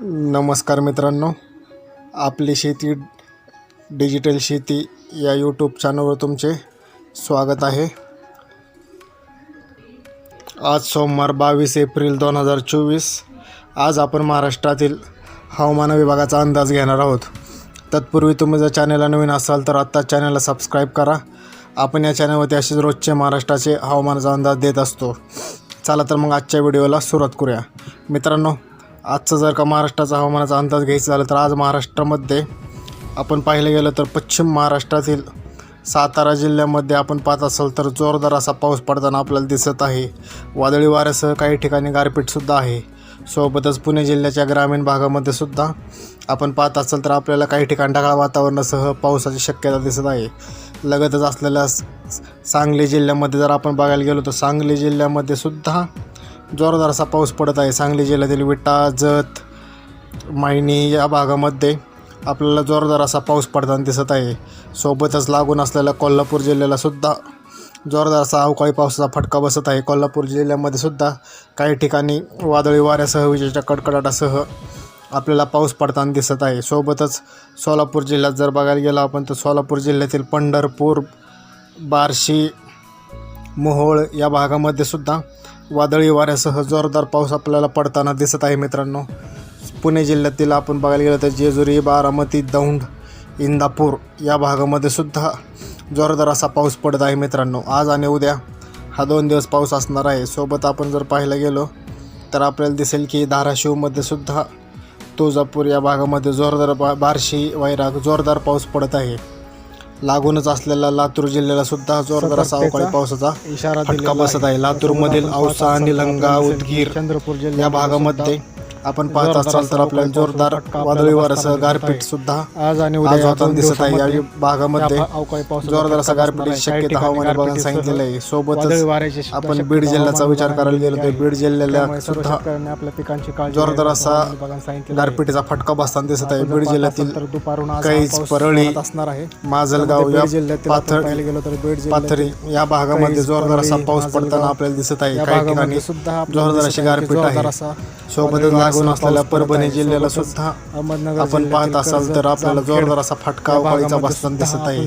नमस्कार मित्रांनो आपली शेती डिजिटल शेती या यूट्यूब चॅनलवर तुमचे स्वागत आहे. आज सोमवार बावीस एप्रिल दोन हजार चोवीस आज आपण महाराष्ट्रातील हवामान विभागाचा अंदाज घेणार आहोत. तत्पूर्वी तुम्ही जर चॅनलला नवीन असाल तर आत्ता चॅनलला सबस्क्राईब करा. आपण या चॅनलवरती असेच रोजचे महाराष्ट्राचे हवामानाचा अंदाज देत असतो. चला तर मग आजच्या व्हिडिओला सुरुवात करूया. मित्रांनो आजचं जर का महाराष्ट्राचा हवामानाचा अंदाज घ्यायचा झाला तर आज महाराष्ट्रामध्ये आपण पाहिलं गेलं तर पश्चिम महाराष्ट्रातील सातारा जिल्ह्यामध्ये आपण पाहत असाल तर जोरदार असा पाऊस पडताना आपल्याला दिसत आहे. वादळी वाऱ्यासह काही ठिकाणी गारपीटसुद्धा आहे. सोबतच पुणे जिल्ह्याच्या ग्रामीण भागामध्ये सुद्धा आपण पाहत असाल तर आपल्याला काही ठिकाणी ढगाळ वातावरणासह पावसाची शक्यता दिसत आहे. लगतच असलेल्या सांगली जिल्ह्यामध्ये जर आपण बघायला गेलो तर सांगली जिल्ह्यामध्ये सुद्धा जोरदार असा पाऊस पडत आहे. सांगली जिल्ह्यातील विटा जत मायणी या भागामध्ये आपल्याला जोरदार असा पाऊस पडताना दिसत आहे. सोबतच लागून असलेल्या कोल्हापूर जिल्ह्याला सुद्धा जोरदार असा अवकाळी पावसाचा फटका बसत आहे. कोल्हापूर जिल्ह्यामध्ये सुद्धा काही ठिकाणी वादळी वाऱ्यासह विजेच्या कडकडाटासह आपल्याला पाऊस पडताना दिसत आहे. सोबतच सोलापूर जिल्ह्यात जर बघायला गेला आपण तर सोलापूर जिल्ह्यातील पंढरपूर बार्शी मोहोळ या भागामध्ये सुद्धा वादळी वाऱ्यासह जोरदार पाऊस आपल्याला पडताना दिसत आहे मित्रांनो. पुणे जिल्ह्यातील आपण बघायला गेलं तर जेजुरी बारामती दौंड इंदापूर या भागामध्ये सुद्धा जोरदार असा पाऊस पडत आहे मित्रांनो. आज आणि उद्या हा दोन दिवस पाऊस असणार आहे. सोबत आपण जर पाहायला गेलो तर आपल्याला दिसेल की धाराशिवमध्ये सुद्धा तुळजापूर या भागामध्ये जोरदार बा बार्शी वैराग जोरदार पाऊस पडत आहे. लागूनच असलेल्या लातूर जिल्ह्याला सुद्धा जोरदार असा अवकाळी पावसाचा इशारा फटका बसत आहे. लातूरमधील औसा निलंगा उदगीर चंद्रपूर या भागामध्ये आपण पाहत असाल तर आपल्याला जोरदार वादळी वाऱ्यासह गारपीट सुद्धा आज आणि उद्या होताना दिसत आहे या भागामध्ये. जोरदार असा आहे. शक्यता काही हवामान विभागाने सांगितलेलं आहे. सोबतच आपण बीड जिल्ह्याचा विचार करायला गेलो तर बीड जिल्ह्याला सुद्धा जोरदार असा. गारपिटीचा फटका बसताना दिसत आहे. बीड जिल्ह्यातील हा कैज, पाऊस परळी, असणार आहे. माजलगाव या बीड जिल्ह्यातील आपण पाथर पाहायला गेलो तर बीड पाथरी या भागामध्ये जोरदार असा पाऊस पडताना आपल्याला दिसत आहे. काही ठिकाणी सुद्धा जोरदार अशी गारपीट आहे. सोबतच लागून असलेल्या पाऊस परभणी. जिल्ह्याला सुद्धा अहमदनगर आपण पाहत असाल तर आपल्याला जोरदार असा फटका अवकाळीचा बसताना दिसत आहे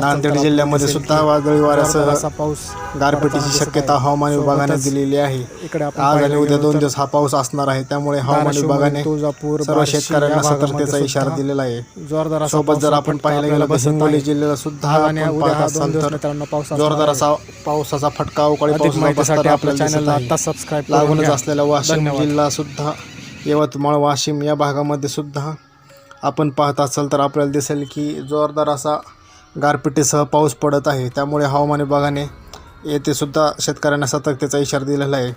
नांदेड जिल्ह्यामध्ये सुद्धा वादळी वाऱ्यासह असा पाऊस गारपिटीची शक्यता. हवामान विभागाने दिलेली आहे आज आणि पाहायला उद्या दोन दिवस हा पाऊस असणार आहे त्यामुळे हवामान विभागाने तुळजापूर, सर्व शेतकऱ्यांना सतर्कतेचा इशारा दिलेला आहे जोरदार सोबत जर आपण आपल्याला गेलं तर हिंगोली. जिल्ह्याला सुद्धा पाऊस जोरदार. असा पावसाचा फटका अवकाळी बसताना आपल्या चॅनलला आता सबस्क्राईब लागूनच. असलेला वाशिम. जिल्हा सुद्धा यवतमाळ वाशिम या भागामध्ये सुद्धा आपण पाहत असाल तर आपल्याला दिसेल की जोरदार असा गारपिटीसह पाऊस पडत आहे. त्यामुळे हवामान विभागाने येथे सुद्धा शेतकऱ्यांना सतर्कतेचा इशारा दिलेला आहे.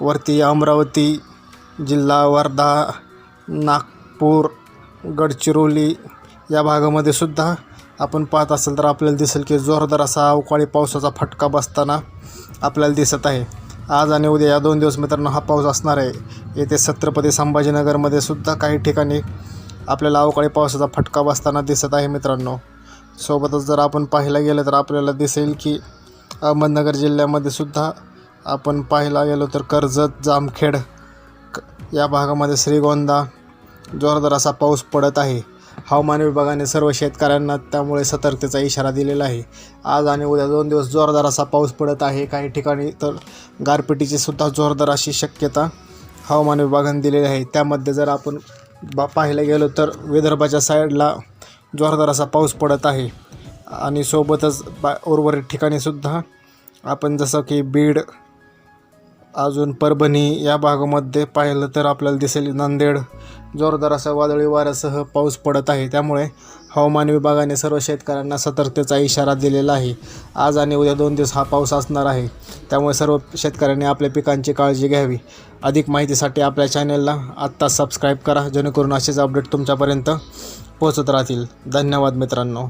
वरती अमरावती जिल्हा वर्धा नागपूर गडचिरोली या भागामध्ये सुद्धा आपण पाहत असाल तर आपल्याला दिसेल की जोरदार असा अवकाळी पावसाचा फटका बसताना आपल्याला दिसत आहे. आज आणि उद्या या दोन दिवस मित्रांनो हा पाऊस असणार आहे. येथे छत्रपती संभाजीनगरमध्ये सुद्धा काही ठिकाणी आपल्याला अवकाळी पावसाचा फटका बसताना दिसत आहे मित्रांनो. सोबतच जर आपण पाहायला गेलं तर आपल्याला दिसेल की अहमदनगर जिल्ह्यामध्ये सुद्धा आपण पाहायला गेलो तर कर्जत जामखेड या भागामध्ये श्रीगोंदा जोरदार असा पाऊस पडत आहे. हवामान विभागाने सर्व शेतकऱ्यांना त्यामुळे सतर्कतेचा इशारा दिलेला आहे. आज आणि उद्या दोन दिवस जोरदार असा पाऊस पडत आहे. काही ठिकाणी तर गारपिटीची सुद्धा जोरदार अशी शक्यता हवामान विभागाने दिलेली आहे. त्यामध्ये जर आपण बा पाहायला गेलो तर विदर्भाच्या साईडला जोरदार असा पाऊस पडत आहे. आणि सोबतच बा उर्वरित ठिकाणीसुद्धा आपण जसं की बीड अजून परभणी या भागामध्ये पाहिलं तर आपल्याला दिसेल नांदेड जोरदार असा वादळी वाऱ्यासह पाऊस पडत आहे. त्यामुळे हवामान विभागाने सर्व शेतकऱ्यांना सतर्कतेचा इशारा दिलेला आहे. आज आणि उद्या दोन दिवस हा पाऊस असणार आहे. त्यामुळे सर्व शेतकऱ्यांनी आपल्या पिकांची काळजी घ्यावी. अधिक माहितीसाठी आपल्या चॅनलला आत्ता सबस्क्राईब करा जेणेकरून असेच अपडेट तुमच्यापर्यंत पोहोचत राहतील. धन्यवाद मित्रांनो.